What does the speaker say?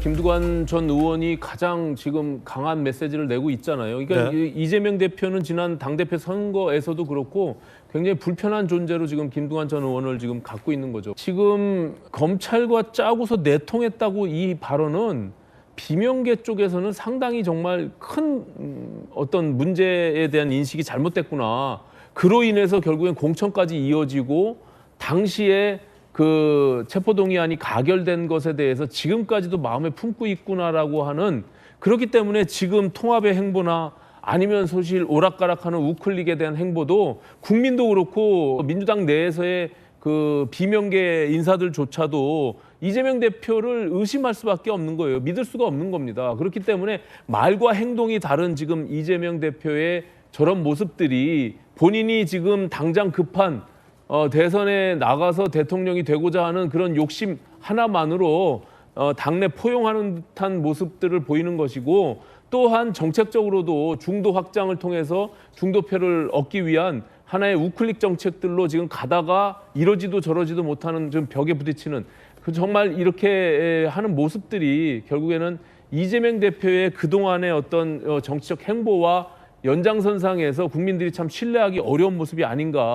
김두관 전 의원이 가장 지금 강한 메시지를 내고 있잖아요. 그러니까 네. 이- 이재명 대표는 지난 당대표 선거에서도 그렇고 굉장히 불편한 존재로 지금 김두관 전 의원을 지금 갖고 있는 거죠. 지금 검찰과 짜고서 내통했다고 이 발언은 비명계 쪽에서는 상당히 정말 큰 음, 어떤 문제에 대한 인식이 잘못됐구나. 그로 인해서 결국엔 공천까지 이어지고 당시에 그 체포동의안이 가결된 것에 대해서 지금까지도 마음에 품고 있구나라고 하는 그렇기 때문에 지금 통합의 행보나 아니면 소실 오락가락하는 우클릭에 대한 행보도 국민도 그렇고 민주당 내에서의 그 비명계 인사들조차도 이재명 대표를 의심할 수밖에 없는 거예요. 믿을 수가 없는 겁니다. 그렇기 때문에 말과 행동이 다른 지금 이재명 대표의 저런 모습들이 본인이 지금 당장 급한 어, 대선에 나가서 대통령이 되고자 하는 그런 욕심 하나만으로 어, 당내 포용하는 듯한 모습들을 보이는 것이고 또한 정책적으로도 중도 확장을 통해서 중도표를 얻기 위한 하나의 우클릭 정책들로 지금 가다가 이러지도 저러지도 못하는 좀 벽에 부딪히는 그 정말 이렇게 하는 모습들이 결국에는 이재명 대표의 그동안의 어떤 어, 정치적 행보와 연장선상에서 국민들이 참 신뢰하기 어려운 모습이 아닌가